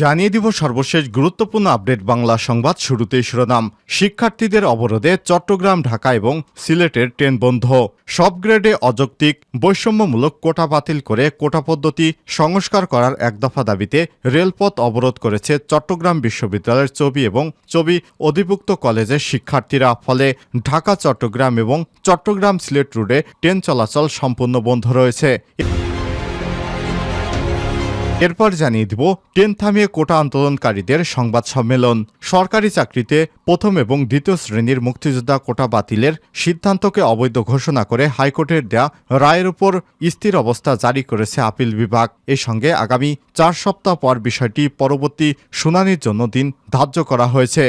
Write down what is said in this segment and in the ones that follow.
জানিয়ে দিব সর্বশেষ গুরুত্বপূর্ণ আপডেট বাংলা সংবাদ শুরুতেই শিরোনাম। শিক্ষার্থীদের অবরোধে চট্টগ্রাম, ঢাকা এবং সিলেটের ট্রেন বন্ধ। সব গ্রেডে অযৌক্তিক, বৈষম্যমূলক কোটা বাতিল করে কোটা পদ্ধতি সংস্কার করার এক দফা দাবিতে রেলপথ অবরোধ করেছে চট্টগ্রাম বিশ্ববিদ্যালয়ের চবি এবং চবি অধিভুক্ত কলেজের শিক্ষার্থীরা। ফলে ঢাকা, চট্টগ্রাম এবং চট্টগ্রাম সিলেট রুটে ট্রেন চলাচল সম্পূর্ণ বন্ধ রয়েছে। এরপর জানিয়ে দিব ট্রেন থামিয়ে কোটা আন্দোলনকারীদের সংবাদ সম্মেলন। সরকারি চাকরিতে প্রথম এবং দ্বিতীয় শ্রেণির মুক্তিযোদ্ধা কোটা বাতিলের সিদ্ধান্তকে অবৈধ ঘোষণা করে হাইকোর্টের দেয়া রায়ের উপর স্থির অবস্থা জারি করেছে আপিল বিভাগ। এই সঙ্গে আগামী চার সপ্তাহ পর বিষয়টি পরবর্তী শুনানির জন্য দিন ধার্য করা হয়েছে।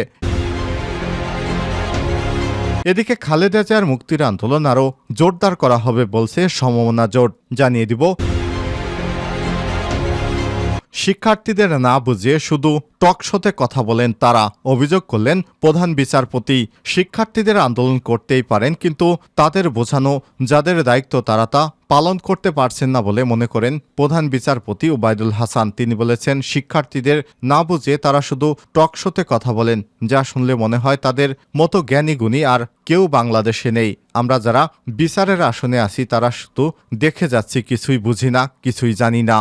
এদিকে খালেদা জিয়ার মুক্তির আন্দোলন আরও জোরদার করা হবে বলছে সমমনা জোট। জানিয়ে দিব শিক্ষার্থীদের না বুঝিয়ে শুধু টকশোতে কথা বলেন তারা অভিযোগ করলেন প্রধান বিচারপতি। শিক্ষার্থীদের আন্দোলন করতেই পারেন কিন্তু তাদের বোঝানো যাদের দায়িত্ব তারা তা পালন করতে পারছেন না বলে মনে করেন প্রধান বিচারপতি ওবায়দুল হাসান। তিনি বলেছেন, শিক্ষার্থীদের না বুঝিয়ে তারা শুধু টকশোতে কথা বলেন, যা শুনলে মনে হয় তাদের মতো জ্ঞানী গুণী আর কেউ বাংলাদেশে নেই। আমরা যারা বিচারের আসনে আছি, তারা শুধু দেখে যাচ্ছি, কিছুই বুঝি না, কিছুই জানি না।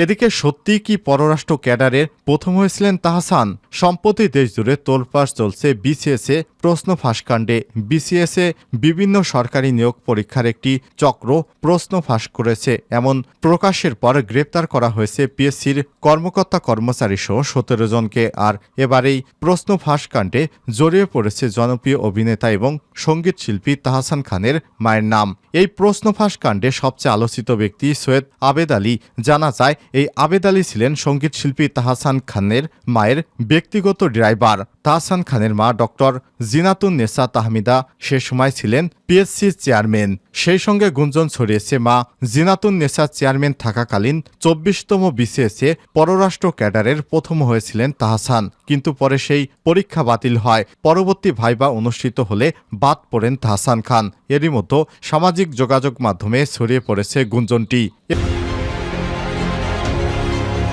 এদিকে সত্যি কি পররাষ্ট্র ক্যাডারের প্রথম হয়েছিলেন তাহসান? সম্প্রতি দেশজুড়ে তোলপাস চলছে বিসিএসএ প্রশ্ন ফাঁসকাণ্ডে। বিসিএসএ বিভিন্ন সরকারি নিয়োগ পরীক্ষার একটি চক্র প্রশ্ন ফাঁস করেছে। এমন প্রকাশের পর গ্রেপ্তার করা হয়েছে পিএসসির কর্মকর্তা কর্মচারী সহ সতেরো জনকে। আর এবারেই প্রশ্ন ফাঁসকাণ্ডে জড়িয়ে পড়েছে জনপ্রিয় অভিনেতা এবং সংগীত শিল্পী তাহসান খানের মায়ের নাম। এই প্রশ্ন ফাঁস কাণ্ডে সবচেয়ে আলোচিত ব্যক্তি সৈয়দ আবেদ আলী। জানা যায় এই আবেদ আলী ছিলেন সংগীত শিল্পী তাহাসান খানের মায়ের ব্যক্তিগত ড্রাইভার। তাহসান খানের মা ডক্টর জিনাতুন নেসা তাহমিদা সে সময় ছিলেন পিএসসি চেয়ারম্যান। সেই সঙ্গে গুঞ্জন ছড়িয়েছে মা জিনাতুন নেসা চেয়ারম্যান থাকাকালীন চব্বিশতম বিসিএসে পররাষ্ট্র ক্যাডারের প্রথম হয়েছিলেন তাহসান। কিন্তু পরে সেই পরীক্ষা বাতিল হয়। পরবর্তী ভাইবা অনুষ্ঠিত হলে বাদ পড়েন তাহসান খান। এরই মধ্যে সামাজিক যোগাযোগ মাধ্যমে ছড়িয়ে পড়েছে গুঞ্জনটি।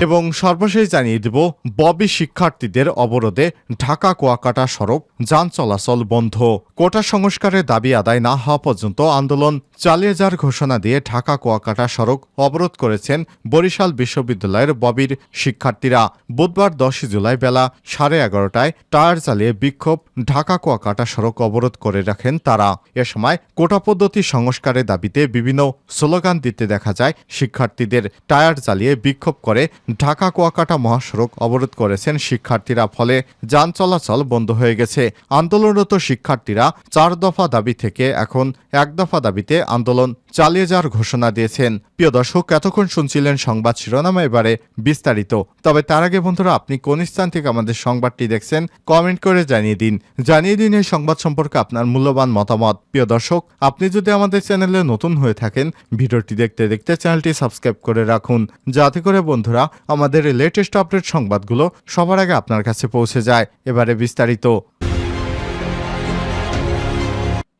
এবং সর্বশেষ জানিয়ে দেব, ববি শিক্ষার্থীদের অবরোধে ঢাকা কুয়াকাটা সড়ক যান চলাচল বন্ধ। কোটা সংস্কারের দাবি আদায় না হওয়া পর্যন্ত আন্দোলন চালিয়ে যাওয়ার ঘোষণা দিয়ে ঢাকা কুয়াকাটা সড়ক অবরোধ করেছেন বরিশাল বিশ্ববিদ্যালয়ের ববির শিক্ষার্থীরা। বুধবার দশই জুলাই বেলা সাড়ে এগারোটায় টায়ার চালিয়ে বিক্ষোভ ঢাকা কুয়াকাটা সড়ক অবরোধ করে রাখেন তারা। এ সময় কোটা পদ্ধতি সংস্কারের দাবিতে বিভিন্ন স্লোগান দিতে দেখা যায় শিক্ষার্থীদের। টায়ার চালিয়ে বিক্ষোভ করে ঢাকা কুয়াকাটা মহাসড়ক অবরোধ করেছেন শিক্ষার্থীরা, ফলে যান চলাচল বন্ধ হয়ে গেছে। আন্দোলনরত শিক্ষার্থীরা চার দফা দাবি থেকে এখন এক দফা দাবিতে আন্দোলন চালিয়ে যাওয়ার ঘোষণা দিয়েছেন। প্রিয় দর্শক, এতক্ষণ শুনছিলেন সংবাদ শিরোনাম, এবারে বিস্তারিত। তবে তার আগে বন্ধুরা, আপনি কোন স্থান থেকে আমাদের সংবাদটি দেখছেন, কমেন্ট করে জানিয়ে দিন। জানিয়ে দিন এই সংবাদ সম্পর্কে আপনার মূল্যবান মতামত। প্রিয় দর্শক, আপনি যদি আমাদের চ্যানেলে নতুন হয়ে থাকেন, ভিডিওটি দেখতে দেখতে চ্যানেলটি সাবস্ক্রাইব করে রাখুন। যাতে করে বন্ধুরা আমাদের লেটেস্ট আপডেট সংবাদগুলো সবার আগে আপনার কাছে পৌঁছে যায়। এবারে বিস্তারিত।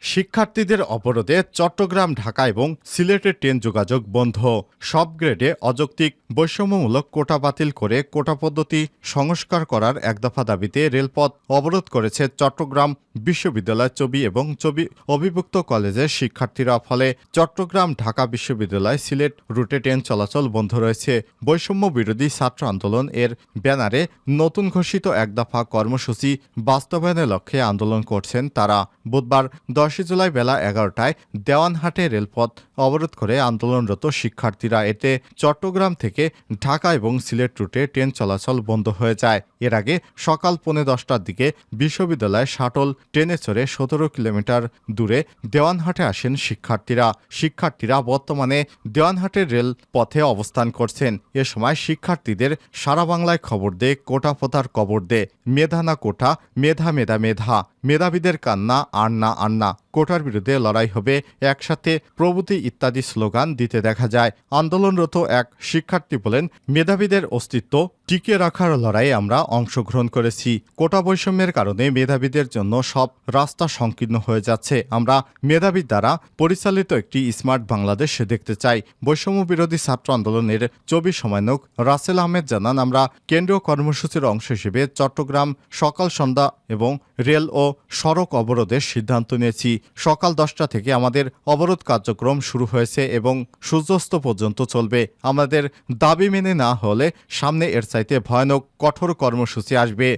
শিক্ষার্থীদের অবরোধে চট্টগ্রাম, ঢাকা এবং সিলেটের ট্রেন যোগাযোগ বন্ধ। সব গ্রেডে অযৌক্তিক বৈষম্যমূলক কোটা বাতিল করে কোটা পদ্ধতি সংস্কার করার এক দফা দাবিতে রেলপথ অবরোধ করেছে চট্টগ্রাম বিশ্ববিদ্যালয় চবি এবং চবি অভিভুক্ত কলেজের শিক্ষার্থীরা। ফলে চট্টগ্রাম, ঢাকা বিশ্ববিদ্যালয় সিলেট রুটে ট্রেন চলাচল বন্ধ রয়েছে। বৈষম্য বিরোধী ছাত্র আন্দোলন এর ব্যানারে নতুন ঘোষিত এক দফা কর্মসূচি বাস্তবায়নের লক্ষ্যে আন্দোলন করছেন তারা। বুধবার দশই জুলাই বেলা এগারোটায় দেওয়ানহাটে রেলপথ অবরোধ করে আন্দোলনরত শিক্ষার্থীরা এতে চট্টগ্রাম থেকে ঢাকা এবং সিলেট রুটে ট্রেন চলাচল বন্ধ হয়ে যায়। এর আগে সকাল পৌনে দশটার দিকে বিশ্ববিদ্যালয় শাটল ট্রেনে চড়ে সতেরো কিলোমিটার দূরে দেওয়ানহাটে আসেন শিক্ষার্থীরা। শিক্ষার্থীরা বর্তমানে দেওয়ানহাটের রেল পথে অবস্থান করছেন। এ সময় শিক্ষার্থীদের সারা বাংলায় খবর দে, কোটা পোতার কবর দে। মেধা না কোটা, মেধা মেধা মেধা। মেধাবীদের কান্না, আর না আন্না কোটার বিরুদ্ধে লড়াই হবে, একসাথে প্রভৃতি ইত্যাদি স্লোগান দিতে দেখা যায়। আন্দোলনরত এক শিক্ষার্থী বলেন, মেধাবীদের অস্তিত্ব টিকিয়ে রাখার লড়াইয়ে আমরা অংশগ্রহণ করেছি। কোটা বৈষম্যের কারণে মেধাবীদের জন্য সব রাস্তা সংকীর্ণ হয়ে যাচ্ছে। আমরা মেধাবী দ্বারা পরিচালিত একটি স্মার্ট বাংলাদেশ দেখতে চাই। বৈষম্য বিরোধী ছাত্র আন্দোলনের চবি সমন্বয়ক রাসেল আহমেদ জানান, আমরা কেন্দ্রীয় কর্মসূচির অংশ হিসেবে চট্টগ্রাম সকাল সন্ধ্যা এবং রেল ও সড়ক অবরোধের সিদ্ধান্ত নিয়েছি। সকাল দশটা থেকে আমাদের অবরোধ কার্যক্রম শুরু হয়েছে এবং সূর্যাস্ত পর্যন্ত চলবে। আমাদের দাবি মেনে না হলে সামনে এর চাইতে ভয়ানক কঠোর কর্মসূচি আসবে।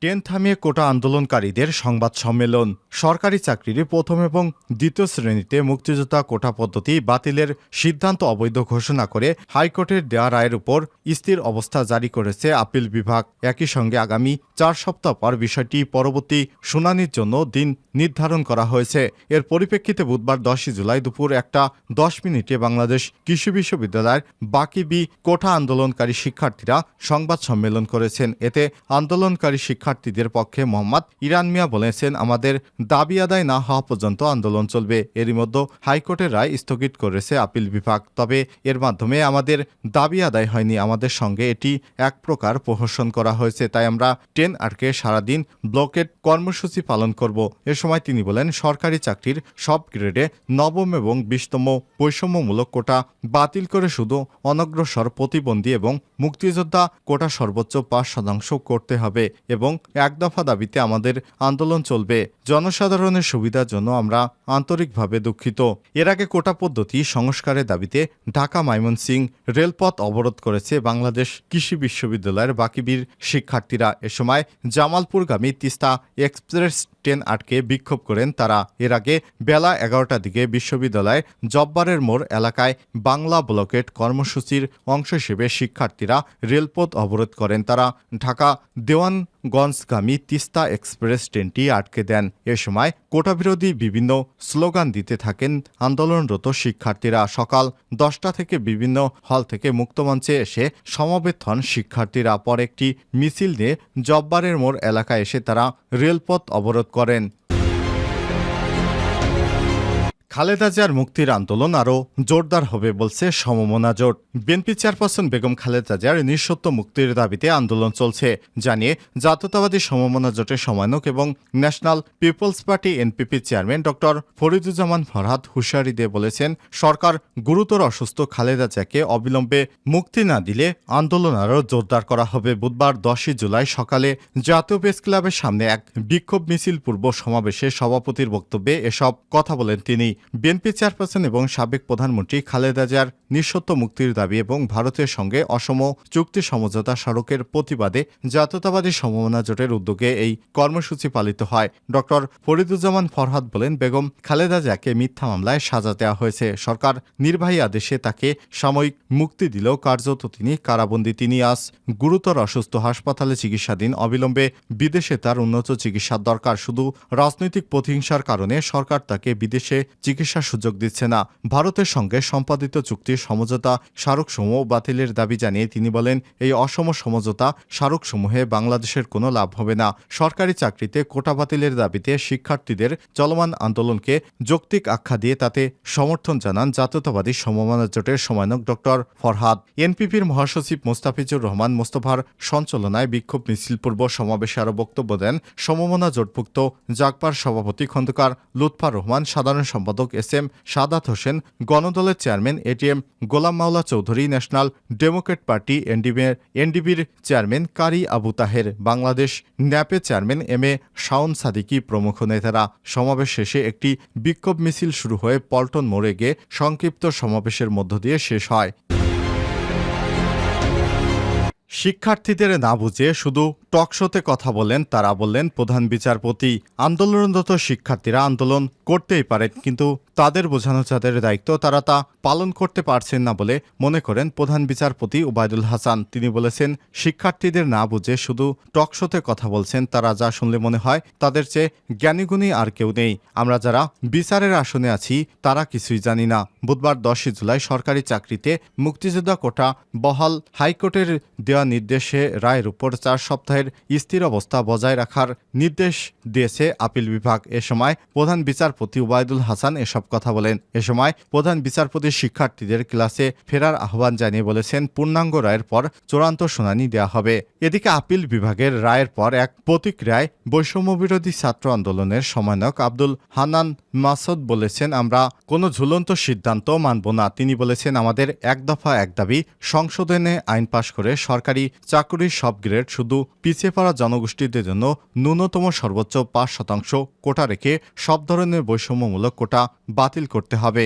ট্রেন থামিয়ে কোটা আন্দোলনকারীদের সংবাদ সম্মেলন। সরকারি চাকরির প্রথম এবং দ্বিতীয় শ্রেণীতে মুক্তিযোদ্ধা কোটা পদ্ধতি বাতিলের সিদ্ধান্ত অবৈধ ঘোষণা করে হাইকোর্টের দেয়া রায়ের উপর স্থির অবস্থা জারি করেছে আপিল বিভাগ। একই সঙ্গে আগামী চার সপ্তাহ পর বিষয়টি পরবর্তী শুনানির জন্য দিন নির্ধারণ করা হয়েছে। এর পরিপ্রেক্ষিতে বুধবার দশই জুলাই দুপুর একটা দশ মিনিটে বাংলাদেশ কৃষি বিশ্ববিদ্যালয়ের বাকি বি কোঠা আন্দোলনকারী শিক্ষার্থীরা সংবাদ সম্মেলন করেছেন। এতে আন্দোলনকারী শিক্ষার্থীদের পক্ষে মোহাম্মদ ইরান মিয়া বলেছেন, আমাদের দাবি আদায় না হওয়া পর্যন্ত আন্দোলন চলবে। এরই মধ্যে হাইকোর্টের রায় স্থগিত করেছে আপিল বিভাগ। তবে এর মাধ্যমে আমাদের দাবি আদায় হয়নি। আমাদের সঙ্গে এটি এক প্রকার প্রহসন করা হয়েছে। তাই আমরা ট্রেন আটকে সারাদিন ব্লকেট কর্মসূচি পালন করব। এ সময় তিনি বলেন, সরকারি চাকরির সব গ্রেডে নবম এবং বিশতম বৈষম্যমূলক কোটা বাতিল করে শুধু অনগ্রসর প্রতিবন্ধী এবং মুক্তিযোদ্ধা কোটা সর্বোচ্চ পাঁচ শতাংশ করতে হবে এবং এক দফা দাবিতে আমাদের আন্দোলন চলবে। জনসাধারণের সুবিধার জন্য আমরা আন্তরিকভাবে দুঃখিত। এর আগে কোটা পদ্ধতি সংস্কারের দাবিতে ঢাকা ময়মনসিং রেলপথ অবরোধ করেছে বাংলাদেশ কৃষি বিশ্ববিদ্যালয়ের বাকিবীর শিক্ষার্থীরা। এ সময় জামালপুরগামী তিস্তা এক্সপ্রেস ট্রেন আটকে বিক্ষোভ করেন তারা। এর আগে বেলা এগারোটার দিকে বিশ্ববিদ্যালয় জব্বারের মোড় এলাকায় বাংলা ব্লকেট কর্মসূচির অংশ হিসেবে শিক্ষার্থীরা রেলপথ অবরোধ করেন তারা। ঢাকা দেওয়ানগঞ্জগামী তিস্তা এক্সপ্রেস ট্রেনটি আটকে দেন। এ সময় কোটাবিরোধী বিভিন্ন স্লোগান দিতে থাকেন আন্দোলনরত শিক্ষার্থীরা। সকাল দশটা থেকে বিভিন্ন হল থেকে মুক্তমঞ্চে এসে সমবেত হন শিক্ষার্থীরা। পর একটি মিছিল নিয়ে জব্বারের মোড় এলাকায় এসে তারা রেলপথ অবরোধ করেন। খালেদা জিয়ার মুক্তির আন্দোলন আরও জোরদার হবে বলছে সমমনা জোট। বিএনপি চেয়ারপারসন বেগম খালেদা জিয়ার নিঃসত্ব মুক্তির দাবিতে আন্দোলন চলছে, জানিয়ে জাতীয়তাবাদী সমমনা জোটের সমন্বয়ক এবং national people's party NPP chairman doctor Fariduzzaman Farhad হুশিয়ারি দিয়ে বলেছেন, সরকার গুরুতর অসুস্থ খালেদা জিয়াকে অবিলম্বে মুক্তি না দিলে আন্দোলন আরও জোরদার করা হবে। বুধবার দশই জুলাই সকালে জাতীয় প্রেস ক্লাবের সামনে এক বিক্ষোভ মিছিল পূর্ব সমাবেশে সভাপতির বক্তব্যে এসব কথা বলেন তিনি। বিএনপি চেয়ারপারসন এবং সাবেক প্রধানমন্ত্রী খালেদা জিয়ার নিঃসত্ব মুক্তির দাবি এবং ভারতের সঙ্গে অসম চুক্তি সমঝোতা স্মারকের প্রতিবাদে জাতীয়তাবাদী সমমনা জোটের উদ্যোগে এই কর্মসূচি পালিত হয়। ডক্টর ফরিদুজ্জামান ফরহাদ বলেন, বেগম খালেদা জিয়াকে মিথ্যা মামলায় সাজা দেওয়া হয়েছে। সরকার নির্বাহী আদেশে তাকে সাময়িক মুক্তি দিলেও কার্যত তিনি কারাবন্দী। তিনি আজ গুরুতর অসুস্থ, হাসপাতালে চিকিৎসাধীন, অবিলম্বে বিদেশে তার উন্নত চিকিৎসার দরকার। শুধু রাজনৈতিক প্রতিহিংসার কারণে সরকার তাকে বিদেশে চিকিৎসার সুযোগ দিচ্ছে না। ভারতের সঙ্গে সম্পাদিত চুক্তির সমঝোতা স্মারকসমূহ বাতিলের দাবি জানিয়ে তিনি বলেন, এই অসম সমঝোতা স্মারকসমূহে বাংলাদেশের কোনো লাভ হবে না। সরকারি চাকরিতে কোটা বাতিলের দাবিতে শিক্ষার্থীদের চলমান আন্দোলনকে যৌক্তিক আখ্যা দিয়ে তাতে সমর্থন জানান জাতীয়তাবাদী সমমনা জোটের সমন্বয়ক ডক্টর ফরহাদ। এনপিপির মহাসচিব মোস্তাফিজুর রহমান মোস্তফার সঞ্চালনায় বিক্ষোভ মিছিল পূর্ব সমাবেশে আরও বক্তব্য দেন সমমনা জোটভুক্ত জাগপার সভাপতি খন্দকার লুৎফার রহমান, সাধারণ সম্পাদক S M Sadat Hossain, গণদলের chairman ATM Golam Mawla Chowdhury, national democrat party এনডিবির এনডিবির chairman Qari Abu Taher, Bangladesh ন্যাপে chairman M A Shawon Sadiki প্রমুখ নেতারা। সমাবেশ শেষে একটি বিক্ষোভ মিছিল শুরু হয়ে পল্টন মোড়ে গিয়ে সংক্ষিপ্ত সমাবেশের মধ্য দিয়ে শেষ হয়। শিক্ষার্থীদের না বুঝে শুধু টকশোতে কথা বলেন তারা বললেন, প্রধান বিচারপতি, আন্দোলনরত শিক্ষার্থীরা আন্দোলন করতেই পারেন কিন্তু তাদের বোঝানো যাদের দায়িত্ব, তারা তা পালন করতে পারছেন না বলে মনে করেন প্রধান বিচারপতি ওবায়দুল হাসান। তিনি বলেছেন, শিক্ষার্থীদের না বুঝে শুধু টকশোতে কথা বলছেন, তারা যা শুনলে মনে হয় তাদের চেয়ে জ্ঞানীগুণী আর কেউ নেই। আমরা যারা বিচারের আসনে আছি, তারা কিছুই জানি না। বুধবার দশই জুলাই সরকারি চাকরিতে মুক্তিযোদ্ধা কোটা বহাল হাইকোর্টের দেওয়া নির্দেশে রায়ের উপর চার সপ্তাহের সময়ের স্থির অবস্থা বজায় রাখার নির্দেশ দিয়েছে আপিল বিভাগ। এ সময় প্রধান বিচারপতি ওবায়দুল হাসান এসব কথা বলেন। এ সময় প্রধান বিচারপতি শিক্ষার্থীদের ক্লাসে ফেরার আহ্বান জানিয়ে বলেছেন, পূর্ণাঙ্গ রায়ের পর চূড়ান্ত শুনানি দেওয়া হবে। এদিকে আপিল বিভাগের রায়ের পর এক প্রতিক্রিয়ায় বৈষম্য বিরোধী ছাত্র আন্দোলনের সমন্বয়ক আব্দুল হানান মাসুদ বলেছেন, আমরা কোনো ঝুলন্ত সিদ্ধান্ত মানব না। তিনি বলেছেন, আমাদের এক দফা এক দাবি, সংশোধনে আইন পাশ করে সরকারি চাকরির সব গ্রেড শুধু পিছিয়ে পড়া জনগোষ্ঠীদের জন্য ন্যূনতম সর্বোচ্চ পাঁচ শতাংশ কোটা রেখে সব ধরনের বৈষম্যমূলক কোটা বাতিল করতে হবে।